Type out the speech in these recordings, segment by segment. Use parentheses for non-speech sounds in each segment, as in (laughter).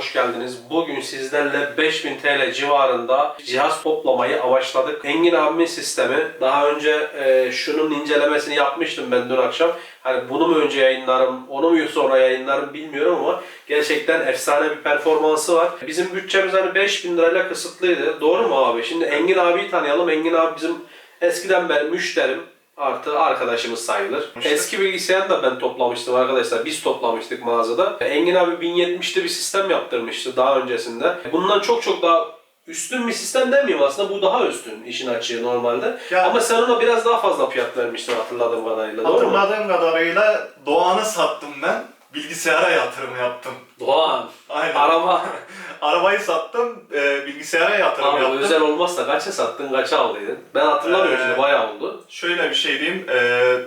hoş geldiniz. Bugün sizlerle 5000 TL civarında cihaz toplamayı amaçladık. Engin abimin sistemi daha önce e, şunun incelemesini yapmıştım ben dün akşam. Hani bunu mu önce yayınlarım, onu mu sonra yayınlarım bilmiyorum ama gerçekten efsane bir performansı var. Bizim bütçemiz hani 5000 lirayla kısıtlıydı. Doğru mu abi? Şimdi Engin abiyi tanıyalım. Engin abi bizim eskiden beri müşterim artı arkadaşımız sayılır. Müşteri. Eski bilgisayarı da ben toplamıştım arkadaşlar. Biz toplamıştık mağazada. Engin abi 1070'li bir sistem yaptırmıştı daha öncesinde. Bundan çok çok daha üstün bir sistem demeyeyim aslında. Bu daha üstün işin açığı normalde. Ya- Ama sen ona biraz daha fazla fiyat vermiştin hatırladığım kadarıyla. Hatırladığım kadarıyla Doğan'ı sattım ben. Bilgisayara yatırım yaptım. Doğan. Aynen. Araba. (laughs) Arabayı sattım, e, bilgisayara yatırım Abi yaptım. özel olmazsa kaça sattın, kaça aldıydın? Ben hatırlamıyorum Ee, şimdi bayağı oldu. Şöyle bir şey diyeyim, e,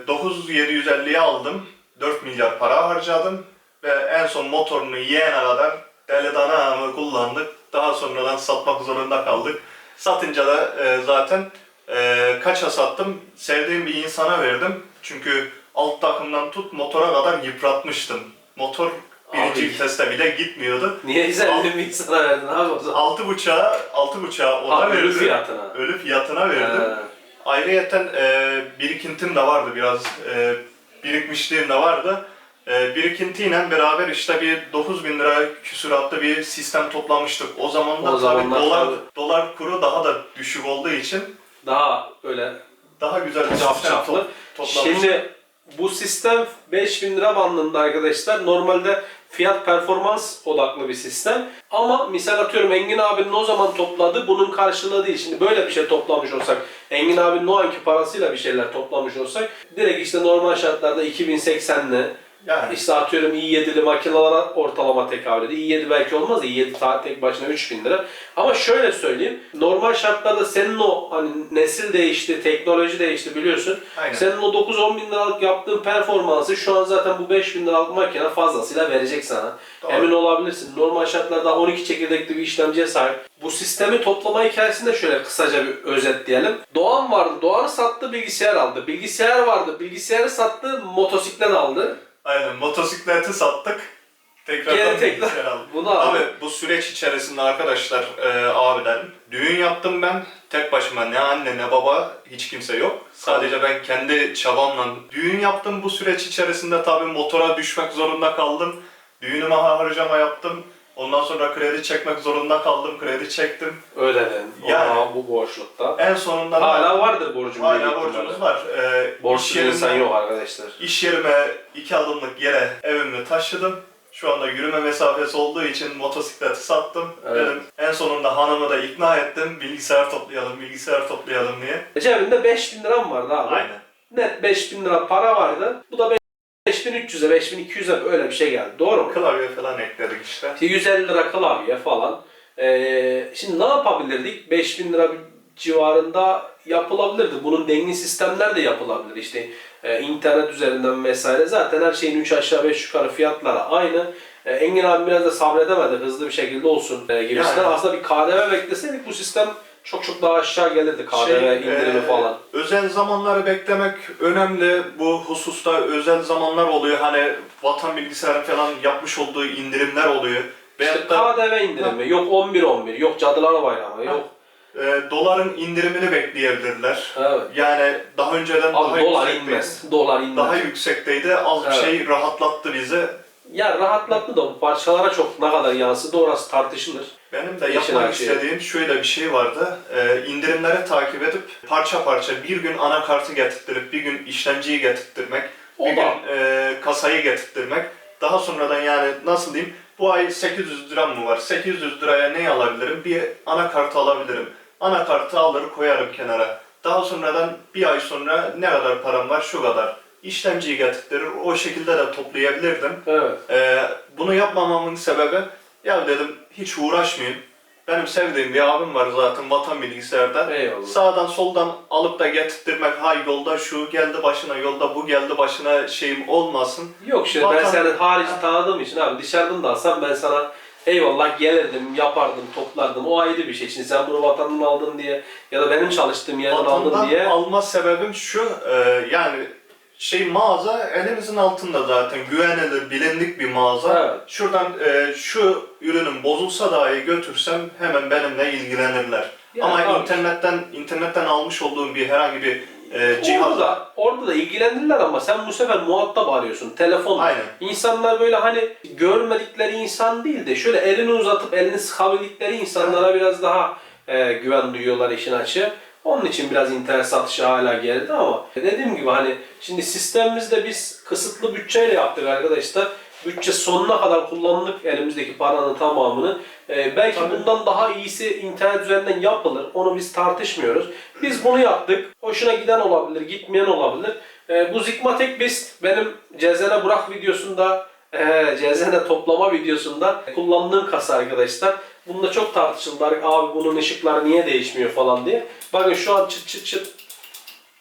9750'ye aldım, 4 milyar para harcadım ve en son motorunu yiyene kadar deli danamı kullandık. Daha sonradan satmak zorunda kaldık. Satınca da e, zaten e, kaça sattım? Sevdiğim bir insana verdim. Çünkü alt takımdan tut motora kadar yıpratmıştım. Motor birinci viteste bile gitmiyordu. Niye güzel bir insana verdin abi o zaman? Altı buçuğa, altı buçuğa ona Abi ölü verdim. fiyatına. Ölü fiyatına verdim. He. Ayrıyeten e, birikintim de vardı biraz. E, birikmişliğim de vardı. E, birikintiyle beraber işte bir 9000 lira küsuratlı bir sistem toplamıştık. O zamanlar, O tabii zamanlar dolar, tabii. dolar kuru daha da düşük olduğu için Daha öyle daha güzel bir sistem caflı. to- toplamıştık. Şimdi bu sistem 5000 lira bandında arkadaşlar. Normalde fiyat performans odaklı bir sistem. Ama misal atıyorum Engin abinin o zaman topladı bunun karşılığı değil. Şimdi böyle bir şey toplamış olsak, Engin abinin o anki parasıyla bir şeyler toplamış olsak direkt işte normal şartlarda 2080'li yani işte atıyorum i7'li makinelara ortalama tekabül ediyor. i7 belki olmaz da i7 ta- tek başına 3000 lira. Ama şöyle söyleyeyim. Normal şartlarda senin o hani nesil değişti, teknoloji değişti biliyorsun. Aynen. Senin o 9-10 bin liralık yaptığın performansı şu an zaten bu 5 bin liralık makine fazlasıyla verecek sana. Doğru. Emin olabilirsin. Normal şartlarda 12 çekirdekli bir işlemciye sahip. Bu sistemi toplama hikayesinde şöyle kısaca bir özetleyelim. Doğan vardı. Doğan'ı sattı bilgisayar aldı. Bilgisayar vardı. Bilgisayarı sattı motosiklet aldı. Aynen motosikleti sattık. Tekrardan Geri tekrar aldık. (laughs) bunu aldı. Abi bu süreç içerisinde arkadaşlar e, abiler düğün yaptım ben tek başıma ne anne ne baba hiç kimse yok. Sadece ben kendi çabamla düğün yaptım bu süreç içerisinde tabii motora düşmek zorunda kaldım. Düğünüme harcama yaptım. Ondan sonra kredi çekmek zorunda kaldım. Kredi çektim. Ödedin. Yani. Aa, bu borçlukta. En sonunda da Hala vardır borcum. hala borcumuz var. E, iş Borçsuz yerimden- insan yok arkadaşlar. İş yerime iki adımlık yere evimi taşıdım. Şu anda yürüme mesafesi olduğu için motosikleti sattım. Evet. Dedim, en sonunda hanımı da ikna ettim. Bilgisayar toplayalım, bilgisayar toplayalım diye. Cebinde 5000 liram vardı abi. Aynen. Net 5000 lira para vardı. Bu da 5300'e 5200'e öyle bir şey geldi. Doğru mu? Klavye falan ekledik işte. İşte 150 lira klavye falan. Ee, şimdi ne yapabilirdik? 5000 lira civarında yapılabilirdi. Bunun dengli sistemler de yapılabilir. İşte e, internet üzerinden vesaire. Zaten her şeyin 3 aşağı 5 yukarı fiyatları aynı. E, Engin abi biraz da sabredemedi. Hızlı bir şekilde olsun e, gibisinden. Yani. Aslında bir KDV bekleseydik bu sistem çok çok daha aşağı gelirdi. KDV Şey, indirimi e, falan. Özel zamanları beklemek önemli. Bu hususta özel zamanlar oluyor. Hani vatan bilgisayarın falan yapmış olduğu indirimler oluyor. İşte Veyahut da KDV indirimi. Yok 11-11. Yok Cadılar Bayramı. Yok. e, doların indirimini bekleyebilirler. Evet. Yani daha önceden daha Abi dolar yüksekteydi. inmez. Dolar inmez. Daha yüksekteydi. Az bir Evet. şey rahatlattı bizi. Ya rahatlattı da bu parçalara çok ne kadar yansıdı orası tartışılır. Benim de İşin yapmak açığı. istediğim şöyle bir şey vardı. Ee, indirimleri takip edip parça parça bir gün anakartı getirttirip bir gün işlemciyi getirttirmek, O bir da. gün e, kasayı getirttirmek. Daha sonradan yani nasıl diyeyim bu ay 800 liram mı var? 800 liraya ne alabilirim? Bir anakartı alabilirim. Anakartı alır koyarım kenara. Daha sonradan bir ay sonra ne kadar param var? Şu kadar. İşlemciyi getirttirir. O şekilde de toplayabilirdim. Evet. Ee, bunu yapmamamın sebebi ya dedim hiç uğraşmayayım. Benim sevdiğim bir abim var zaten vatan bilgisayarda. Eyvallah. Sağdan soldan alıp da getirttirmek hay yolda şu geldi başına yolda bu geldi başına şeyim olmasın. Yok şimdi ben Vatan- seni harici tanıdığım için abi dışarıdan da alsam ben sana eyvallah gelirdim, yapardım, toplardım. O ayrı bir şey. Şimdi sen bunu vatandan aldın diye ya da benim çalıştığım yerden aldın Vatandan diye alma sebebim şu e, yani şey mağaza elimizin altında zaten güvenilir, bilindik bir mağaza. Evet. Şuradan e, şu ürünün bozulsa dahi götürsem hemen benimle ilgilenirler. Yani Ama abi- internetten internetten almış olduğum bir herhangi bir e, Orada da, orada da ilgilenirler ama sen bu sefer muhatap arıyorsun. Telefon. Aynen. İnsanlar böyle hani görmedikleri insan değil de şöyle elini uzatıp elini sıkabildikleri insanlara biraz daha e, güven duyuyorlar işin açığı. Onun için biraz internet satışı hala geride ama dediğim gibi hani şimdi sistemimizde biz kısıtlı bütçeyle yaptık arkadaşlar. Bütçe sonuna kadar kullandık elimizdeki paranın tamamını. E, belki Tabii. bundan daha iyisi internet üzerinden yapılır. Onu biz tartışmıyoruz. Biz bunu yaptık. Hoşuna giden olabilir, gitmeyen olabilir. E, bu Zigmatek biz benim Cezene Burak videosunda, e, (laughs) Cezene toplama videosunda kullandığım kasa arkadaşlar. Bunda çok tartışıldılar. Abi bunun ışıkları niye değişmiyor falan diye. Bakın şu an çıt çıt çıt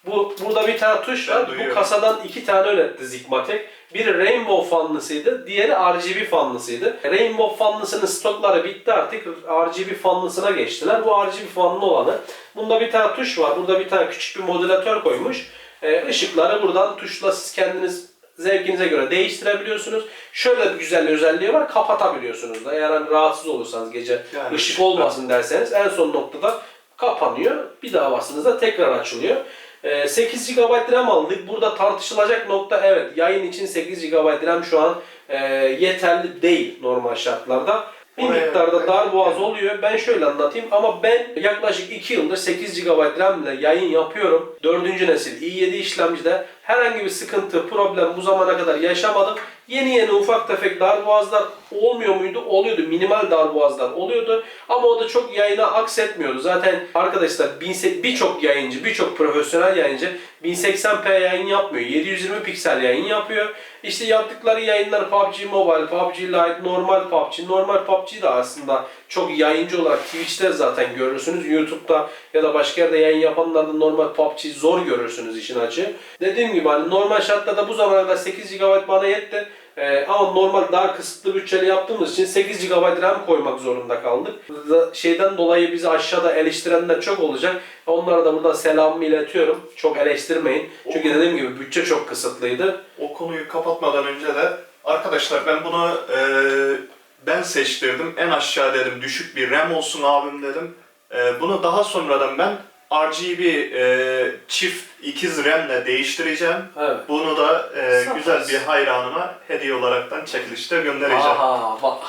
bu burada bir tane tuş var. Bu kasadan iki tane üretti Zigmatek. Biri Rainbow fanlısıydı, diğeri RGB fanlısıydı. Rainbow fanlısının stokları bitti artık. RGB fanlısına geçtiler. Bu RGB fanlı olanı. Bunda bir tane tuş var. Burada bir tane küçük bir modülatör koymuş. Ee, ışıkları buradan tuşla siz kendiniz zevkinize göre değiştirebiliyorsunuz. Şöyle bir güzel özelliği var. Kapatabiliyorsunuz da. Eğer hani rahatsız olursanız gece Yani ışık olmasın derseniz en son noktada kapanıyor. Bir daha bastığınızda tekrar açılıyor. Ee, 8 GB RAM aldık. Burada tartışılacak nokta evet yayın için 8 GB RAM şu an e, yeterli değil normal şartlarda. Bir Oraya- miktarda darboğaz oluyor. Ben şöyle anlatayım ama ben yaklaşık 2 yıldır 8 GB RAM ile yayın yapıyorum. 4. nesil i7 işlemcide herhangi bir sıkıntı, problem bu zamana kadar yaşamadım. Yeni yeni ufak tefek darboğazlar olmuyor muydu? Oluyordu. Minimal darboğazlar oluyordu. Ama o da çok yayına aksetmiyordu. Zaten arkadaşlar birçok yayıncı, birçok profesyonel yayıncı 1080p yayın yapmıyor. 720 piksel yayın yapıyor. İşte yaptıkları yayınlar PUBG Mobile, PUBG Lite, normal PUBG. Normal PUBG de aslında çok yayıncı olarak Twitch'te zaten görürsünüz. YouTube'da ya da başka yerde yayın yapanlarda normal PUBG zor görürsünüz işin açığı. Dediğim gibi hani normal şartlarda bu zamana kadar 8 GB bana yetti. Ee, ama normal daha kısıtlı bütçeli yaptığımız için 8 GB RAM koymak zorunda kaldık. Şeyden dolayı bizi aşağıda eleştirenler çok olacak. Onlara da buradan selamımı iletiyorum. Çok eleştirmeyin. Çünkü dediğim gibi bütçe çok kısıtlıydı. O konuyu kapatmadan önce de arkadaşlar ben bunu e, ben seçtirdim. En aşağı dedim düşük bir RAM olsun abim dedim. E, bunu daha sonradan ben RGB e, çift ikiz RAM'le değiştireceğim. Evet. Bunu da e, güzel bir hayranıma hediye olaraktan çekilişte göndereceğim. Aha bak.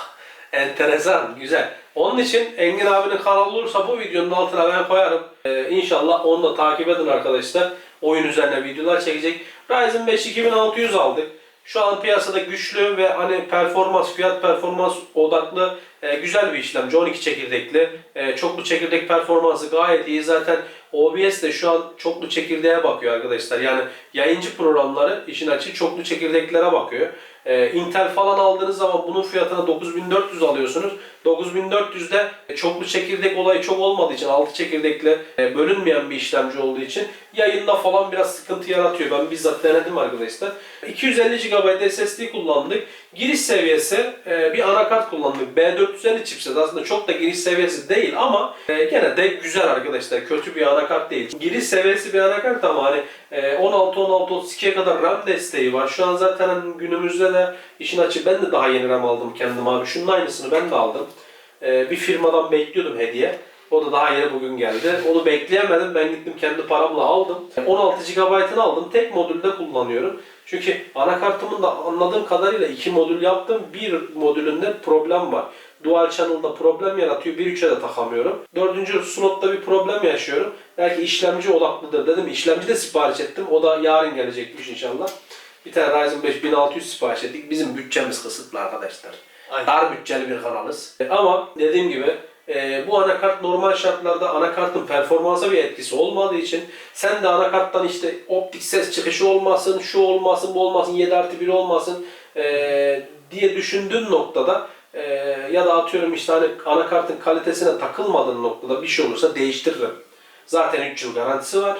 Enteresan, güzel. Onun için Engin abinin kanalı olursa bu videonun altına ben koyarım. Ee, inşallah onu da takip edin arkadaşlar. Oyun üzerine videolar çekecek. Ryzen 5 2600 aldık. Şu an piyasada güçlü ve hani performans, fiyat performans odaklı e, güzel bir işlemci. 12 çekirdekli. E, çoklu çekirdek performansı gayet iyi. Zaten OBS de şu an çoklu çekirdeğe bakıyor arkadaşlar. Yani yayıncı programları işin açığı çoklu çekirdeklere bakıyor. Ee, Intel falan aldığınız zaman bunun fiyatına 9400 alıyorsunuz. 9400'de çoklu çekirdek olayı çok olmadığı için 6 çekirdekle e, bölünmeyen bir işlemci olduğu için yayında falan biraz sıkıntı yaratıyor. Ben bizzat denedim arkadaşlar. 250 GB SSD kullandık. Giriş seviyesi e, bir anakart kullandık. B450 chipset aslında çok da giriş seviyesi değil ama e, gene de güzel arkadaşlar. Kötü bir anakart değil. Giriş seviyesi bir anakart ama hani e, 16 16 32'ye kadar RAM desteği var. Şu an zaten günümüzde de işin açığı ben de daha yeni RAM aldım kendim abi. Şunun aynısını ben de aldım. E, bir firmadan bekliyordum hediye. O da daha yeni bugün geldi. Onu bekleyemedim. Ben gittim kendi paramla aldım. 16 GB'ını aldım. Tek modülde kullanıyorum. Çünkü anakartımın da anladığım kadarıyla iki modül yaptım. Bir modülünde problem var. Dual channel'da problem yaratıyor. 1.3'e de takamıyorum. Dördüncü slotta bir problem yaşıyorum. Belki işlemci odaklıdır dedim. İşlemci de sipariş ettim. O da yarın gelecekmiş inşallah. Bir tane Ryzen 5 1600 sipariş ettik. Bizim bütçemiz kısıtlı arkadaşlar. Aynen. Dar bütçeli bir kanalız. E, Ama dediğim gibi e, bu anakart normal şartlarda anakartın performansa bir etkisi olmadığı için sen de anakarttan işte optik ses çıkışı olmasın, şu olmasın, bu olmasın, 7 artı 1 olmasın e, diye düşündüğün noktada e, ya da atıyorum işte hani anakartın kalitesine takılmadığın noktada bir şey olursa değiştiririm. Zaten 3 yıl garantisi var.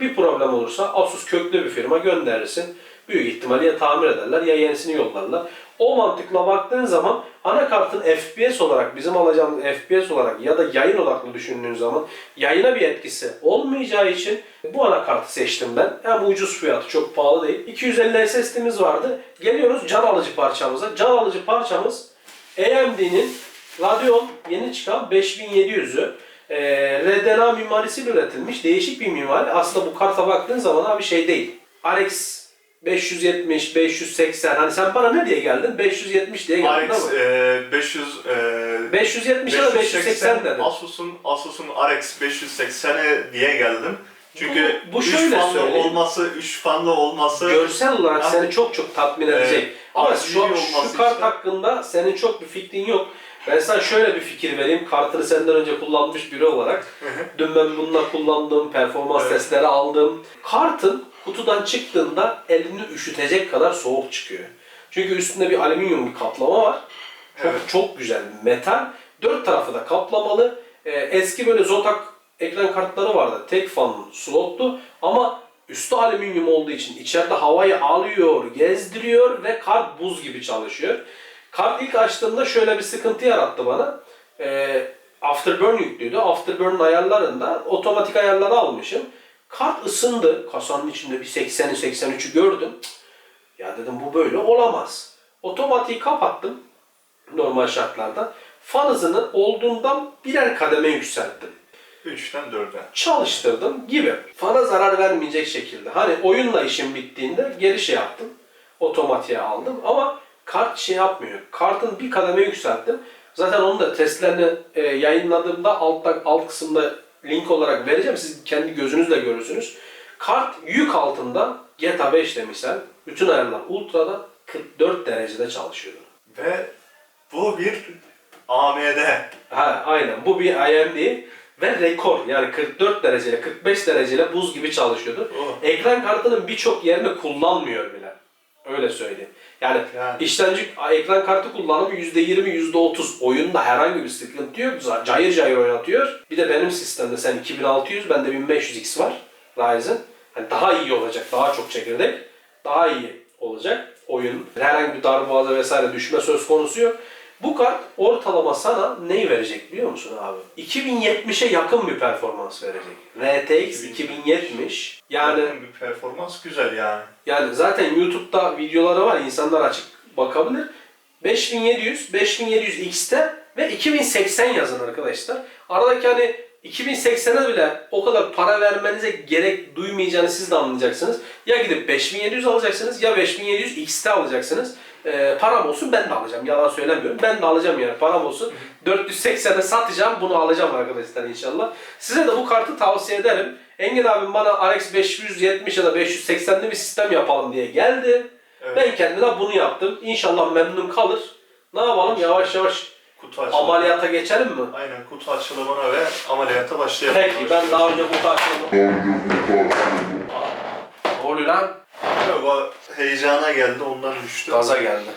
Bir problem olursa Asus köklü bir firma gönderirsin. Büyük ihtimalle ya tamir ederler ya yenisini yollarlar. O mantıkla baktığın zaman anakartın FPS olarak bizim alacağımız FPS olarak ya da yayın odaklı düşündüğün zaman yayına bir etkisi olmayacağı için bu anakartı seçtim ben. Hem ucuz fiyatı çok pahalı değil. 250 SSD'miz vardı. Geliyoruz can alıcı parçamıza. Can alıcı parçamız AMD'nin Radeon yeni çıkan 5700'ü e, RDNA mimarisiyle üretilmiş değişik bir mimari. Aslında bu karta baktığın zaman abi şey değil. RX 570, 580 hani sen bana ne diye geldin? 570 diye geldin değil mi? e, 500 e, 570 ya da 580 dedin. Asus'un Asus'un RX 580'e diye geldim. Çünkü Bu- bu 3 şöyle fanlı söyleyeyim. olması, 3 fanlı olması Görsel olarak Ama- seni çok çok tatmin edecek. Evet. Ama Ama şu, şu kart işte. hakkında senin çok bir fikrin yok. Ben sana şöyle bir fikir vereyim. Kartını senden önce kullanmış biri olarak. Dün ben bununla kullandım, performans Evet. testleri aldım. Kartın kutudan çıktığında elini üşütecek kadar soğuk çıkıyor. Çünkü üstünde bir alüminyum bir kaplama var. Çok, Evet. çok güzel metal. Dört tarafı da kaplamalı. Ee, eski böyle Zotac ekran kartları vardı. Tek fan slotlu ama üstü alüminyum olduğu için içeride havayı alıyor, gezdiriyor ve kart buz gibi çalışıyor. Kart ilk açtığımda şöyle bir sıkıntı yarattı bana. Ee, Afterburn yüklüydü. Afterburn'un ayarlarında otomatik ayarları almışım. Kart ısındı. Kasanın içinde bir 80'i 83'ü gördüm. Ya dedim bu böyle olamaz. Otomatiği kapattım normal şartlarda. Fan hızını olduğundan birer kademe yükselttim. 3'ten 4'e. Çalıştırdım gibi. Fana zarar vermeyecek şekilde. Hani oyunla işim bittiğinde geri şey yaptım. Otomatiğe aldım ama kart şey yapmıyor. Kartın bir kademe yükselttim. Zaten onu da testlerini e, yayınladığımda altta, alt kısımda link olarak vereceğim. Siz kendi gözünüzle görürsünüz. Kart yük altında GTA 5'te misal bütün ayarlar ultra'da 44 derecede çalışıyordu. Ve bu bir AMD. Ha, aynen. Bu bir AMD ve rekor. Yani 44 dereceyle 45 dereceyle buz gibi çalışıyordu. Oh. Ekran kartının birçok yerini kullanmıyor bile. Öyle söyleyeyim. Yani, Yani. işlemci ekran kartı kullanımı %20, %30. Oyunda herhangi bir sıkıntı yok. Cayır cayır oynatıyor. Bir de benim sistemde sen 2600, bende 1500X var. Ryzen. Hani daha iyi olacak. Daha çok çekirdek. Daha iyi olacak oyun. Herhangi bir darboğaza vesaire düşme söz konusu yok. Bu kart ortalama sana neyi verecek biliyor musun abi? 2070'e yakın bir performans verecek. RTX 2070. Yani bir performans güzel yani. yani zaten YouTube'da videoları var. insanlar açık bakabilir. 5700, 5700 X'te ve 2080 yazın arkadaşlar. Aradaki hani 2080'e bile o kadar para vermenize gerek duymayacağını siz de anlayacaksınız. Ya gidip 5700 alacaksınız ya 5700 X'te alacaksınız. Ee, param olsun ben de alacağım. Yalan söylemiyorum. Ben de alacağım yani param olsun. 480'e satacağım bunu alacağım arkadaşlar inşallah. Size de bu kartı tavsiye ederim. Engin abim bana RX 570 ya da 580'li bir sistem yapalım diye geldi. Evet. Ben kendime bunu yaptım. İnşallah memnun kalır. Ne yapalım yavaş yavaş Kutu açılımı. ameliyata geçelim mi? Aynen kutu açılımına ve ameliyata başlayalım. Peki ben daha önce bu karşılığını... Ne oluyor lan? O heyecana geldi ondan düştü. Gaza geldi.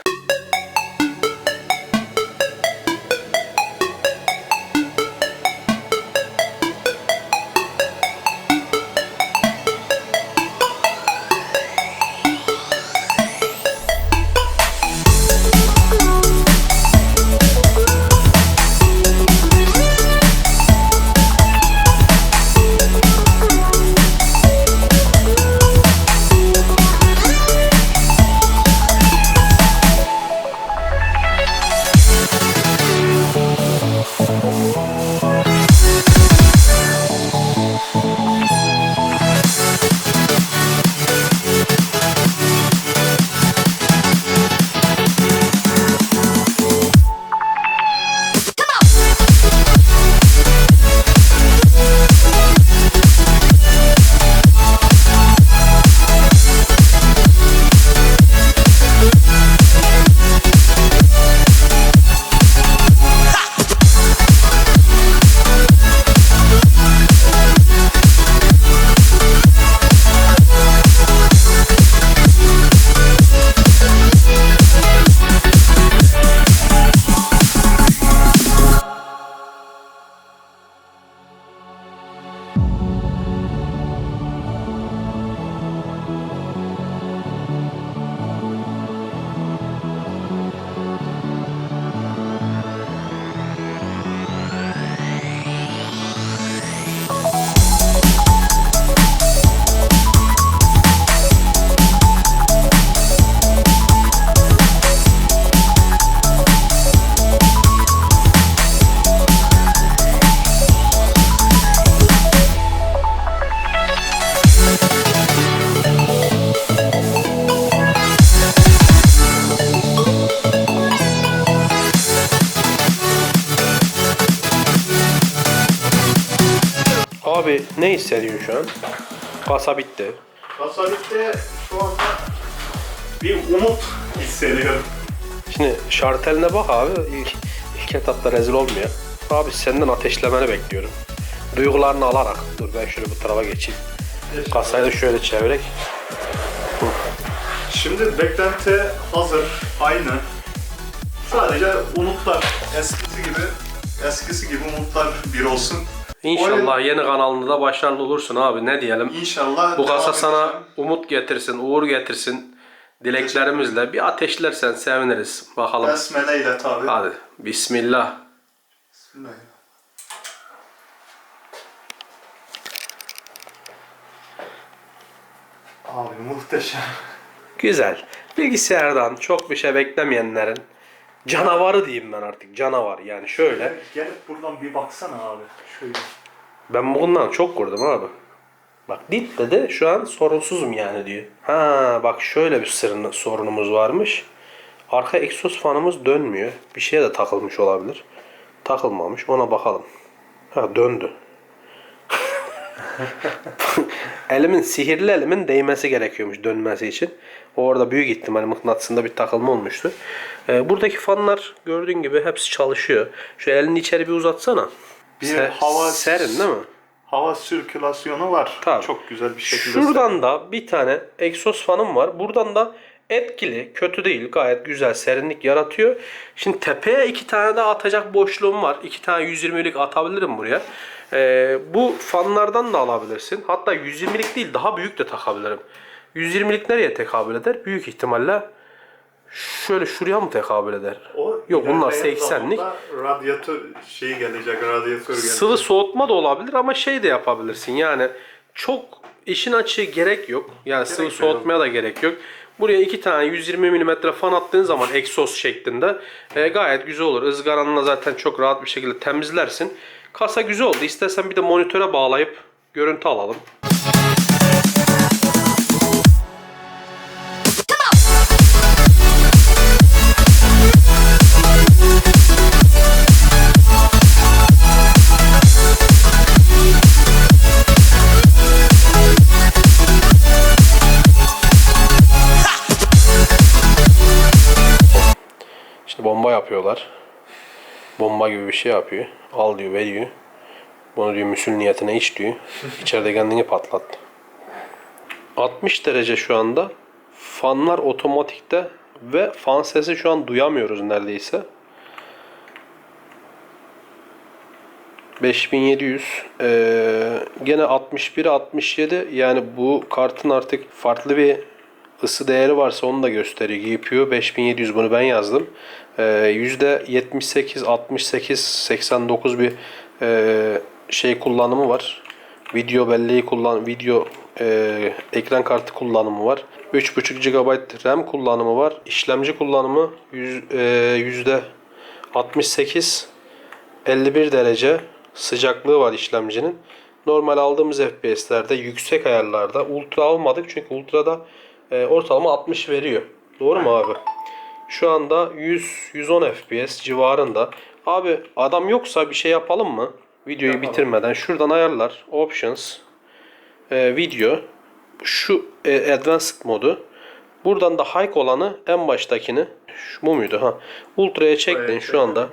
Hissediyorsun şu an? Kasa bitti. Kasalikte şu anda bir umut hissediyorum. Şimdi şarteline bak abi. İlk, ilk etapta rezil olmuyor. Abi senden ateşlemeni bekliyorum. Duygularını alarak. Dur ben şöyle bu tarafa geçeyim. Kasayı da şöyle çevirerek. Şimdi beklenti hazır, aynı. Sadece umutlar eskisi gibi eskisi gibi umutlar bir olsun. İnşallah yeni kanalında da başarılı olursun abi. Ne diyelim? İnşallah Bu kasa sana edeceğim. umut getirsin, uğur getirsin. Dileklerimizle bir ateşlersen seviniriz. Bakalım. Besmele ile tabi. Hadi. Bismillah. Bismillah. Abi muhteşem. Güzel. Bilgisayardan çok bir şey beklemeyenlerin canavarı diyeyim ben artık. Canavar yani şöyle. Gelip buradan bir baksana abi. Şöyle. Ben bundan çok kurdum abi. Bak dit dedi şu an sorunsuzum yani diyor. Ha bak şöyle bir sırrın, sorunumuz varmış. Arka egzoz fanımız dönmüyor. Bir şeye de takılmış olabilir. Takılmamış ona bakalım. Ha döndü. (laughs) elimin sihirli elimin değmesi gerekiyormuş dönmesi için. Orada büyük ihtimal mıknatısında bir takılma olmuştu. Ee, buradaki fanlar gördüğün gibi hepsi çalışıyor. Şu elini içeri bir uzatsana. Bir Se- hava- serin değil mi? Hava sirkülasyonu var. Tabii. Çok güzel bir şekilde. Şuradan da bir tane egzoz fanım var. Buradan da etkili, kötü değil. Gayet güzel serinlik yaratıyor. Şimdi tepeye iki tane daha atacak boşluğum var. İki tane 120'lik atabilirim buraya. Ee, bu fanlardan da alabilirsin. Hatta 120'lik değil daha büyük de takabilirim. 120'lik nereye tekabül eder? Büyük ihtimalle şöyle şuraya mı tekabül eder? O Yok bunlar ilerleyen 80'lik. zamanda Radyatör şeyi gelecek, radyatör gelecek. Sıvı soğutma da olabilir ama şey de yapabilirsin. Yani çok işin açığı gerek yok. Yani sıvı yok. soğutmaya da gerek yok. Buraya iki tane 120 mm fan attığın zaman egzoz şeklinde e, gayet güzel olur. Izgaranla zaten çok rahat bir şekilde temizlersin. Kasa güzel oldu. İstersen bir de monitöre bağlayıp görüntü alalım. Yapıyorlar. Bomba gibi bir şey yapıyor. Al diyor, veriyor. Bunu diyor müsül niyetine iç diyor. İçeride kendini patlat. 60 derece şu anda. Fanlar otomatikte ve fan sesi şu an duyamıyoruz neredeyse. 5700 ee, gene 61 67 yani bu kartın artık farklı bir ısı değeri varsa onu da gösteriyor. GPU 5700 bunu ben yazdım. Ee, %78 68 89 bir ee, şey kullanımı var. Video belleği kullan video ee, ekran kartı kullanımı var. 3.5 GB RAM kullanımı var. İşlemci kullanımı yüz- yüzde 68 51 derece sıcaklığı var işlemcinin. Normal aldığımız FPS'lerde yüksek ayarlarda ultra almadık çünkü ultrada e, ortalama 60 veriyor. Doğru mu abi? Şu anda 100 110 FPS civarında. Abi adam yoksa bir şey yapalım mı? Videoyu Yapalım. bitirmeden şuradan ayarlar, options, e, video, şu e, advanced modu. Buradan da high olanı en baştakini şu bu muydu ha? Ultra'ya çektin Evet, şu anda.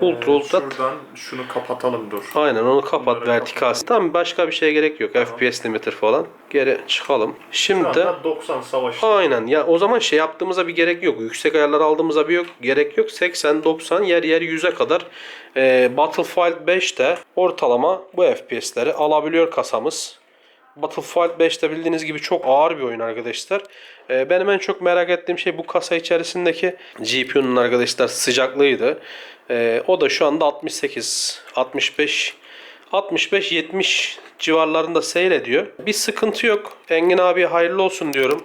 Ultra ultra Şuradan şunu kapatalım dur. Aynen onu kapat Bunları vertikal. Tamam başka bir şeye gerek yok. FPS limiter falan. Geri çıkalım. Şimdi anda 90 savaşı. aynen ya o zaman şey yaptığımıza bir gerek yok. Yüksek ayarlar aldığımıza bir yok. Gerek yok. 80 90 yer yer 100'e kadar e, Battlefield 5'te ortalama bu FPS'leri alabiliyor kasamız. Battlefield 5'te bildiğiniz gibi çok ağır bir oyun arkadaşlar. Ee, benim en çok merak ettiğim şey bu kasa içerisindeki GPU'nun arkadaşlar sıcaklığıydı. Ee, o da şu anda 68, 65, 65-70 civarlarında seyrediyor. Bir sıkıntı yok. Engin abi hayırlı olsun diyorum.